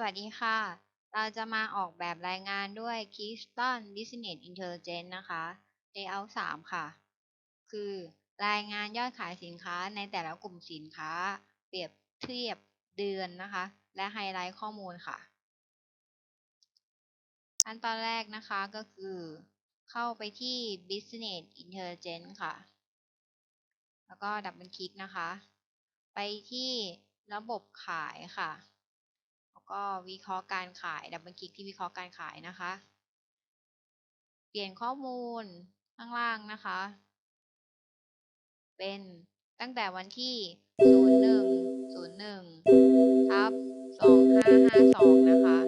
สวัสดีค่ะ เราจะมาออกแบบรายงานด้วย Keystone Business Intelligence นะคะ Layout 3 ค่ะ คือรายงานยอดขายสินค้าในแต่ละกลุ่มสินค้า เปรียบเทียบเดือนนะคะ และไฮไลท์ข้อมูลค่ะ ขั้นตอนแรกนะคะก็คือ เข้าไปที่ Business Intelligence ค่ะ แล้วก็ดับเบิลคลิกนะคะ ไปที่ระบบขายค่ะ ก็วิเคราะห์การขายดับเบิลคลิกที่วิเคราะห์การขายนะคะ เปลี่ยนข้อมูลข้างล่างนะคะ เป็นตั้งแต่วันที่ 01 01ทับ2552 นะคะ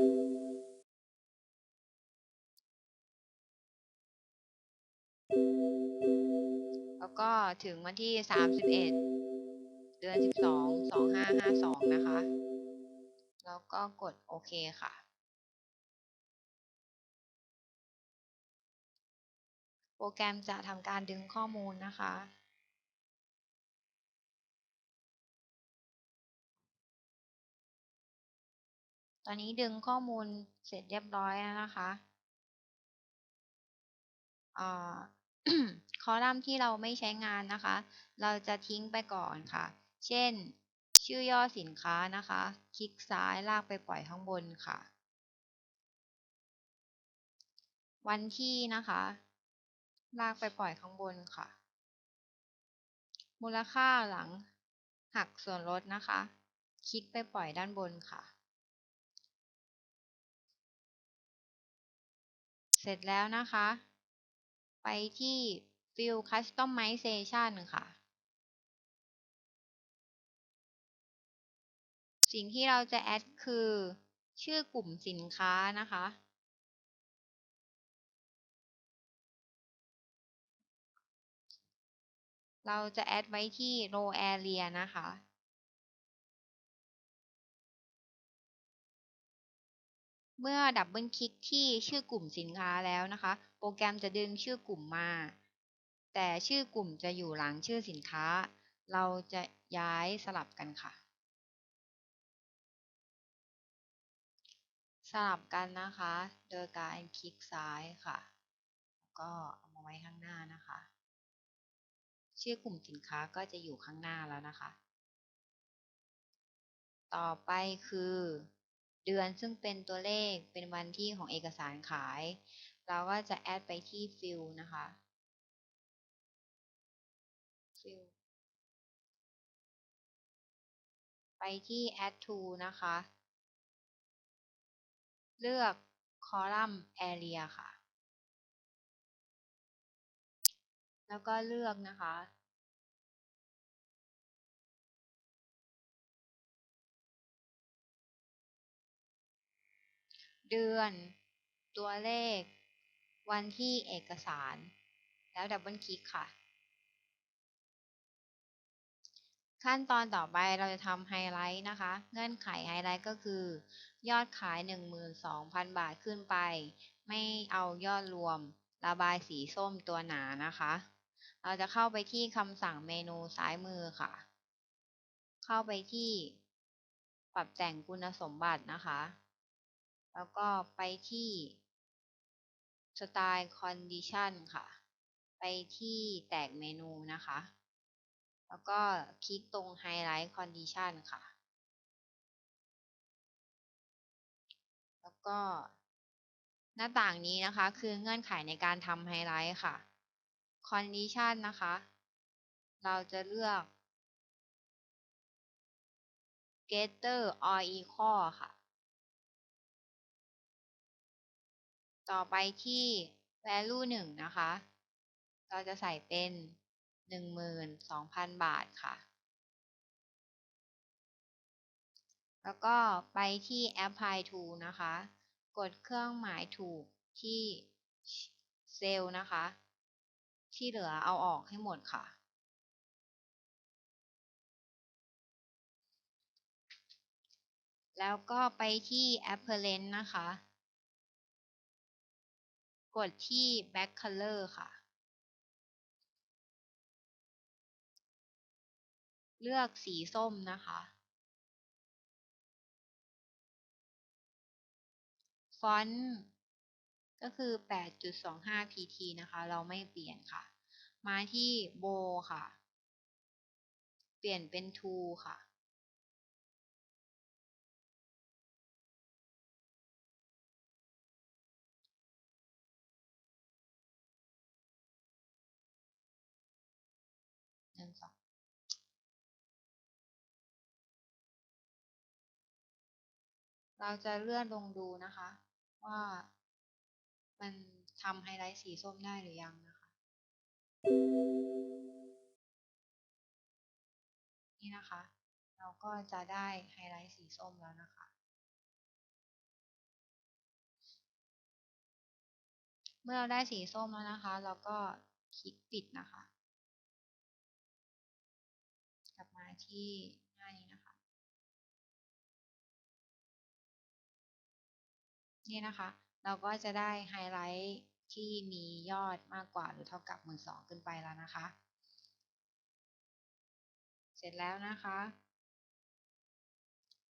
แล้วก็ถึงวันที่ 31 เดือน 12 2552 นะคะ แล้วก็กดโอเคค่ะ โปรแกรมจะทำการดึงข้อมูลนะคะ ตอนนี้ดึงข้อมูลเสร็จเรียบร้อยแล้วนะคะคอลัมน์ที่เราไม่ใช้งานนะคะ เราจะทิ้งไปก่อนค่ะ เช่น ชื่อย่อสินค้านะคะ คลิกซ้ายลากไปปล่อยข้างบนค่ะ วันที่นะคะ ลากไปปล่อยข้างบนค่ะ มูลค่าหลังหักส่วนลดนะคะ คลิกไปปล่อยด้านบนค่ะ เสร็จแล้วนะคะ ไปที่ Field Customization ค่ะ สิ่งที่เราจะแอดคือ ชื่อกลุ่มสินค้านะคะ เราจะแอดไว้ที่ row area นะคะเมื่อดับเบิลคลิกที่ชื่อกลุ่มสินค้าแล้วนะคะ โปรแกรมจะดึงชื่อกลุ่มมา แต่ชื่อกลุ่มจะอยู่หลังชื่อสินค้า เราจะย้ายสลับกันค่ะ สลับกันนะคะ โดยการคลิกซ้ายค่ะ แล้วก็เอามาไว้ข้างหน้านะคะ ชื่อกลุ่มสินค้าก็จะอยู่ข้างหน้าแล้วนะคะ ต่อไปคือ เดือนซึ่งเป็นตัวเลขเป็นวันที่ของเอกสารขาย เราก็จะแอดไปที่ฟิลนะคะฟิลไปที่ add to นะคะ เลือก column area ค่ะ แล้วก็เลือกนะคะ เดือน ตัวเลข วันที่เอกสาร แล้วดับเบิลคลิกค่ะ ขั้นตอนต่อไปเราจะทำไฮไลท์นะคะ เงื่อนไขไฮไลท์ก็คือ ยอดขาย 12,000 บาทขึ้นไป ไม่เอายอดรวม ระบายสีส้มตัวหนานะคะ เราจะเข้าไปที่คำสั่งเมนูซ้ายมือค่ะ เข้าไปที่ปรับแต่งคุณสมบัตินะคะ แล้วก็ไปที่ Style Condition ค่ะ ไปที่แตกเมนูนะคะ แล้วก็คลิกตรง Highlight Condition ค่ะ แล้วก็หน้าต่างนี้นะคะคือเงื่อนไขในการทำไฮไลท์ค่ะ Condition นะคะ เราจะเลือก Greater or Equal ค่ะ ต่อไปที่ value 1 นะคะ เราจะใส่เป็น 12,000 บาทค่ะ แล้วก็ไปที่ apply to นะคะ กดเครื่องหมายถูกที่เซลล์นะคะ ที่เหลือเอาออกให้หมดค่ะแล้วก็ไปที่ apparent นะคะ กดที่ back color ค่ะ เลือกสีส้มนะคะ ฟอนต์ก็คือ 8.25 pt นะคะ เราไม่เปลี่ยนค่ะ มาที่โบค่ะ เปลี่ยนเป็น to ค่ะหนึ่ เราจะเลื่อนลงดูนะคะ ว่ามันทำไฮไลท์สีส้มได้หรือยังนะคะ นี่นะคะ เราก็จะได้ไฮไลท์สีส้มแล้วนะคะ เมื่อเราได้สีส้มแล้วนะคะ เราก็คลิกปิดนะคะ กลับมาที่ นี่นะคะ เราก็จะได้ไฮไลท์ที่มียอดมากกว่าหรือเท่ากับหมื่นสองขึ้นไปแล้วนะคะ เสร็จแล้วนะคะ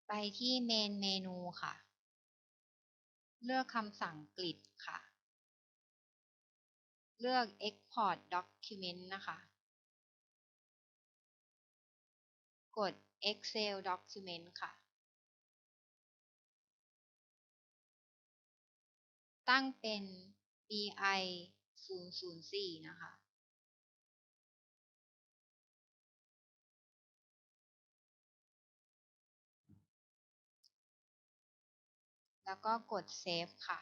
ไปที่เมนเมนูค่ะ เลือกคำสั่งกริดค่ะ เลือก export document นะคะ กด excel document ค่ะ ตั้งเป็น bi 004 นะคะ แล้วก็กด save ค่ะ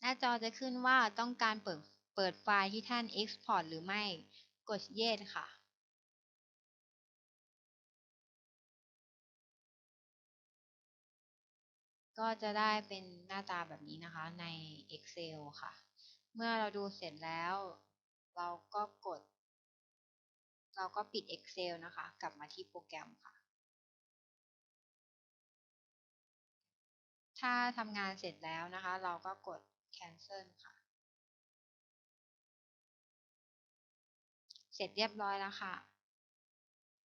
หน้าจอจะขึ้นว่าต้องการเปิดเปิดไฟล์ที่ท่าน export หรือไม่ กด yes ค่ะ ก็จะได้เป็นหน้าตาแบบนี้นะคะใน Excel ค่ะ เมื่อเราดูเสร็จแล้ว เราก็กด เราก็ปิด Excel นะคะ กลับมาที่โปรแกรมค่ะ ถ้าทำงานเสร็จแล้วนะคะ เราก็กด cancel ค่ะ เสร็จเรียบร้อยแล้วค่ะ